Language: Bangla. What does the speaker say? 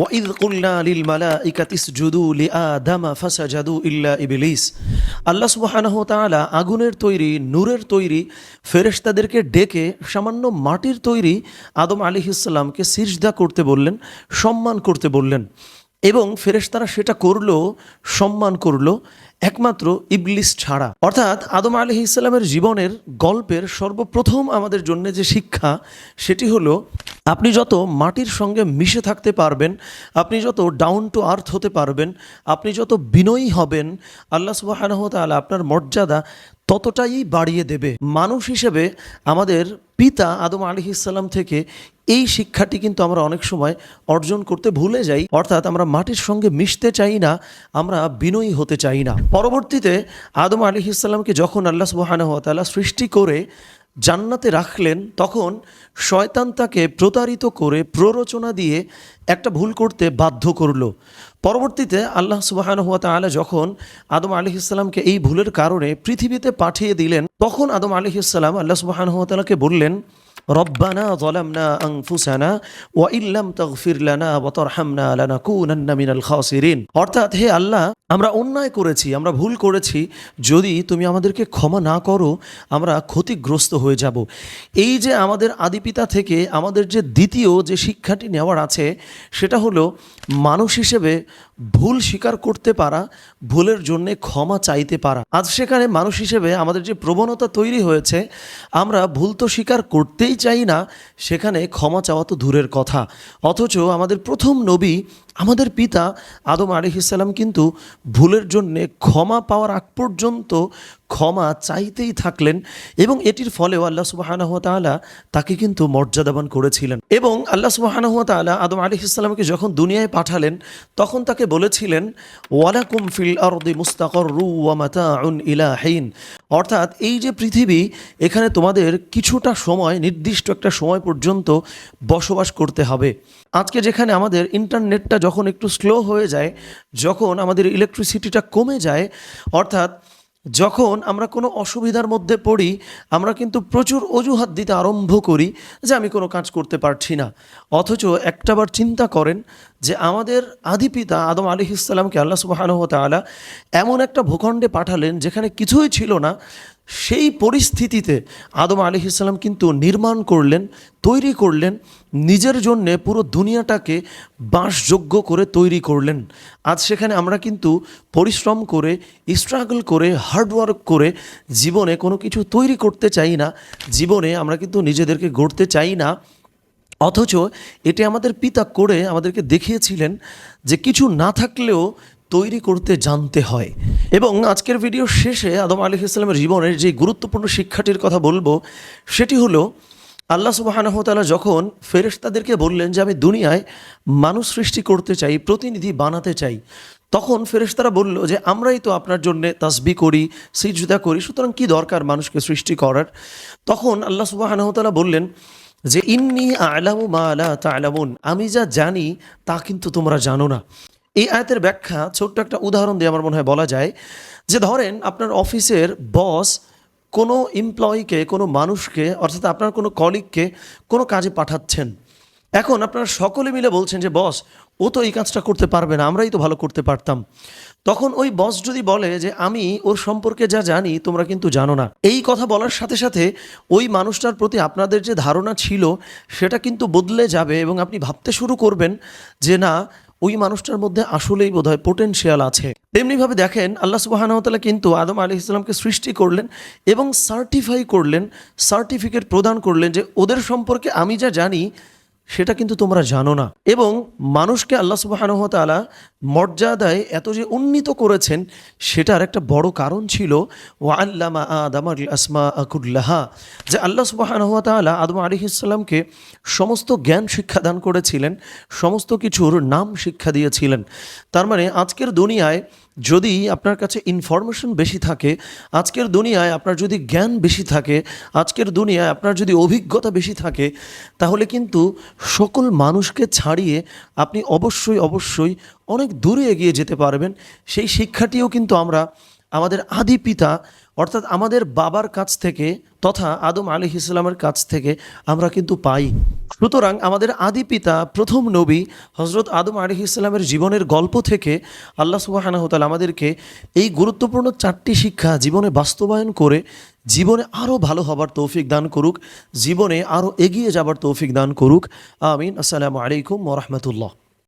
ওয়াইদ কুল্লা লিল মালা ইকাতিস জুদু লি আদামা ফাসা জাদু ইল্লা ইবলিস আল্লাহ সুবাহানহ তালা আগুনের তৈরি, নূরের তৈরি, ফেরেশতাদেরকে ডেকে সামান্য মাটির তৈরি আদম আলি ইসলামকে সিজদা করতে বললেন, সম্মান করতে বললেন এবং ফেরেশতারা সেটা করল, সম্মান করল একমাত্র ইবলিস ছাড়া। অর্থাৎ আদম আলি ইসলামের জীবনের গল্পের সর্বপ্রথম আমাদের জন্য যে শিক্ষা, সেটি হলো আপনি যত মাটির সঙ্গে মিশে থাকতে পারবেন, আপনি যত ডাউন টু আর্থ হতে পারবেন, আপনি যত বিনয়ী হবেন, আল্লাহ সুবাহানহ তাআলা আপনার মর্যাদা ততটাই বাড়িয়ে দেবে। মানুষ হিসেবে আমাদের পিতা আদম আলি ইসলাম থেকে এই শিক্ষাটি কিন্তু আমরা অনেক সময় অর্জন করতে ভুলে যাই। অর্থাৎ আমরা মাটির সঙ্গে মিশতে চাই না, আমরা বিনয়ী হতে চাই না। পরবর্তীতে আদম আলী ইসলামকে যখন আল্লাহ সুবাহানহতালা সৃষ্টি করে জান্নাতে রাখলেন, তখন শয়তান তাকে প্রতারিত করে প্ররোচনা দিয়ে একটা ভুল করতে বাধ্য করল। পরবর্তীতে আল্লাহ সুবাহান সুবাহানহুয়া তালা যখন আদম আলি ইসলামকে এই ভুলের কারণে পৃথিবীতে পাঠিয়ে দিলেন, তখন আদম আলি ইসলাম আল্লাহ সুবাহানহুয়া তালাকে বললেন রব্বানা জলামনা আংফুসানা ওয়া ইল্লাম তগফির লানা ওয়াতারহামনা লানাকুনান্না মিনাল খাসিরিন। অর্থাৎ হে আল্লাহ, আমরা অন্যায় করেছি, আমরা ভুল করেছি, যদি তুমি আমাদেরকে ক্ষমা না করো, আমরা ক্ষতিগ্রস্ত হয়ে যাব। এই যে আমাদের আদিপিতা থেকে আমাদের যে দ্বিতীয় যে শিক্ষাটি নেওয়ার আছে, সেটা হলো মানুষ হিসেবে ভুল স্বীকার করতে পারা, ভুলের জন্যে ক্ষমা চাইতে পারা। আজ সেখানে মানুষ হিসেবে আমাদের যে প্রবণতা তৈরি হয়েছে, আমরা ভুল তো স্বীকার করতেই চাই না সেখানে ক্ষমা চাওয়া তো দূরের কথা। অথচ আমাদের প্রথম নবী আমাদের পিতা আদম আলিহিসাল্লাম কিন্তু ভুলের জন্যে ক্ষমা পাওয়ার আগ পর্যন্ত ক্ষমা চাইতেই থাকলেন এবং এটির ফলেও আল্লাহ সুবাহানহ তাআলা তাকে কিন্তু মর্যাদাবান করেছিলেন। এবং আল্লাহ সুবাহানহ তাআলা আদম আলিহিসাল্লামকে যখন দুনিয়ায় পাঠালেন, তখন তাকে বলেছিলেন, ওয়ালাকুম ফিল আরদি মুস্তাকর রু ওয়া মাতাউন ইলাহিন অর্থাৎ এই যে পৃথিবী, এখানে তোমাদের কিছুটা সময়, নির্দিষ্ট একটা সময় পর্যন্ত বসবাস করতে হবে। আজকে যেখানে আমাদের ইন্টারনেটটা যখন একটু স্লো হয়ে যায়, যখন আমাদের ইলেকট্রিসিটিটা কমে যায়, অর্থাৎ যখন আমরা কোনো অসুবিধার মধ্যে পড়ি, আমরা কিন্তু প্রচুর অজুহাত দিতে আরম্ভ করি যে আমি কোনো কাজ করতে পারছি না। অথচ একটাবার চিন্তা করেন যে আমাদের আদি পিতা আদম আলী ইসলামকে আল্লাহ সুবাহানহ তালা এমন একটা ভূখণ্ডে পাঠালেন যেখানে কিছুই ছিল না সেই পরিস্থিতিতে আদম আলী ইসলাম কিন্তু নির্মাণ করলেন, তৈরি করলেন, নিজের জন্যে পুরো দুনিয়াটাকে বাসযোগ্য করে তৈরি করলেন। আজ সেখানে আমরা কিন্তু পরিশ্রম করে স্ট্রাগল করে হার্ডওয়ার্ক করে জীবনে কোনো কিছু তৈরি করতে চাই না। জীবনে আমরা কিন্তু নিজেদেরকে গড়তে চাই না। অথচ এটি আমাদের পিতা করে আমাদেরকে দেখিয়েছিলেন যে কিছু না থাকলেও তৈরি করতে জানতে হয়। এবং আজকের ভিডিও শেষে আদম আলী ইসলামের জীবনের যে গুরুত্বপূর্ণ শিক্ষাটির কথা বলব, সেটি হলো, আল্লাহ সুবাহানহতালা যখন ফেরেশতাদেরকে বললেন যে, আমি দুনিয়ায় মানুষ সৃষ্টি করতে চাই, প্রতিনিধি বানাতে চাই তখন ফেরেশতারা বলল যে, আমরাই তো আপনার জন্য তাসবি করি, সিজদা করি, সুতরাং কি দরকার মানুষকে সৃষ্টি করার? তখন আল্লাহ সুবাহানহতালা বললেন যে, ইন্নি আলামু মা আলা তালামুন আমি যা জানি তা কিন্তু তোমরা জানো না। এই আয়াতের ব্যাখ্যা ছোট্ট একটা উদাহরণ দিয়ে আমার মনে হয় বলা যায় যে ধরেন আপনার অফিসের বস কোনো এমপ্লয়িকে কোনো মানুষকে, অর্থাৎ আপনার কোনো কলিগকে কোনো কাজে পাঠাচ্ছেন। এখন আপনারা সকলে মিলে বলছেন যে, বস, ও তো এই কাজটা করতে পারবে না, আমরাই তো ভালো করতে পারতাম। তখন ওই বস যদি বলে যে, আমি ওর সম্পর্কে যা জানি, তোমরা কিন্তু জানো না। এই কথা বলার সাথে সাথে ওই মানুষটার প্রতি আপনাদের যে ধারণা ছিল, সেটা কিন্তু বদলে যাবে এবং আপনি ভাবতে শুরু করবেন যে, না ওই মানুষটার মধ্যে আসলেই বোধহয় পোটেনশিয়াল আছে। তেমনিভাবে দেখেন, আল্লাহ সুবাহানতালা কিন্তু আদম আলি ইসলামকে সৃষ্টি করলেন এবং সার্টিফাই করলেন সার্টিফিকেট প্রদান করলেন যে ওদের সম্পর্কে আমি যা জানি, সেটা কিন্তু তোমরা জানো না। এবং মানুষকে আল্লাহ সুবাহানহতালা মর্যাদায় এত যে উন্নীত করেছেন, সেটার একটা বড় কারণ ছিল ও আল্লামা আদম আসমা আকুল্লাহা যে আল্লাহ সুবাহানহতালা আদম আলী ইসলামকে সমস্ত জ্ঞান শিক্ষাদান করেছিলেন, সমস্ত কিছুর নাম শিক্ষা দিয়েছিলেন। তার মানে আজকের দুনিয়ায় যদি আপনার কাছে ইনফরমেশন বেশি থাকে, আজকের দুনিয়ায় আপনার যদি জ্ঞান বেশি থাকে, আজকের দুনিয়ায় আপনার যদি অভিজ্ঞতা বেশি থাকে, তাহলে কিন্তু সকল মানুষকে ছাড়িয়ে আপনি অবশ্যই অবশ্যই অনেক দূরে এগিয়ে যেতে পারবেন, সেই শিক্ষাটিও কিন্তু আমরা আমাদের আদি পিতা অর্থাৎ আমাদের বাবার কাছ থেকে তথা আদম আলী ইসলামের কাছ থেকে আমরা কিন্তু পাই। সুতরাং আমাদের আদি পিতা, প্রথম নবী হজরত আদম আলী ইসলামের জীবনের গল্প থেকে আল্লাহ সুবাহানাহতাল আমাদেরকে এই গুরুত্বপূর্ণ চারটি শিক্ষা জীবনে বাস্তবায়ন করে জীবনে আরও ভালো হবার তৌফিক দান করুক, জীবনে আরও এগিয়ে যাবার তৌফিক দান করুক। আমিন। আসসালামু আলাইকুম ওরহমতুল্লাহ